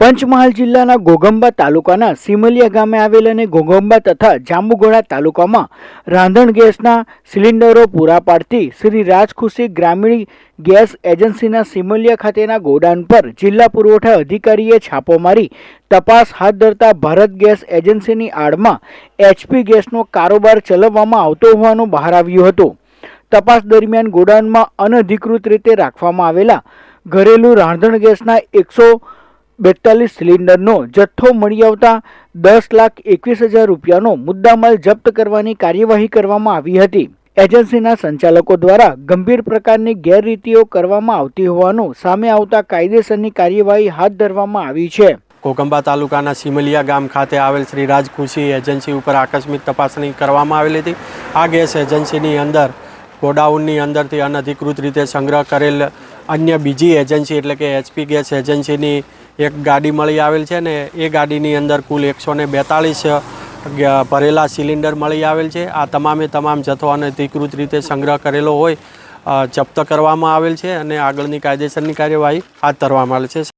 પંચમહાલ જિલ્લાના ગોગંબા તાલુકાના સિમલિયા ગામે આવેલ અને ગોગંબા તથા જાંબુગોળા તાલુકામાં રાંધણ ગેસના સિલિન્ડરો પૂરા પાડતી શ્રી રાજખુશી ગ્રામીણ ગેસ એજન્સીના સિમલિયા ખાતેના ગોડાઉન પર જિલ્લા પુરવઠા અધિકારીએ છાપો મારી તપાસ હાથ ધરતા ભારત ગેસ એજન્સીની આડમાં એચપી ગેસનો કારોબાર ચલાવવામાં આવતો હોવાનું બહાર આવ્યું હતું. તપાસ દરમિયાન ગોડાઉનમાં અનધિકૃત રીતે રાખવામાં આવેલા ઘરેલું રાંધણ ગેસના એકસો બેતાલીસ સિલિન્ડરનો જથ્થો મળી આવતા દસ લાખ એકવીસ હજાર રૂપિયાનો મુદ્દામાલ જપ્ત કરવાની કાર્યવાહી કરવામાં આવી હતી. એજન્સીના સંચાલકો દ્વારા ગંભીર પ્રકારની ગેરરીતિઓ કરવામાં આવતી હોવાનું સામે આવતા કાયદેસરની કાર્યવાહી હાથ ધરવામાં આવી છે. કોકંબા તાલુકાના સિમલિયા ગામ ખાતે આવેલ શ્રી રાજખુશી એજન્સી ઉપર આકસ્મિક તપાસણી કરવામાં આવેલી હતી. આ ગેસ એજન્સીની અંદર ગોડાઉનની અંદરથી અનધિકૃત રીતે સંગ્રહ કરેલ અન્ય બીજી એજન્સી, એટલે કે એચપી ગેસ એજન્સીની એક ગાડી મળી આવેલ છે ને એ ગાડીની અંદર કુલ એકસો ને બેતાળીસ ભરેલા સિલિન્ડર મળી આવેલ છે. આ તમામે તમામ જથ્થો અનધિકૃત રીતે સંગ્રહ કરેલો હોય જપ્ત કરવામાં આવેલ છે અને આગળની કાયદેસરની કાર્યવાહી હાથ ધરવામાં આવેલ છે.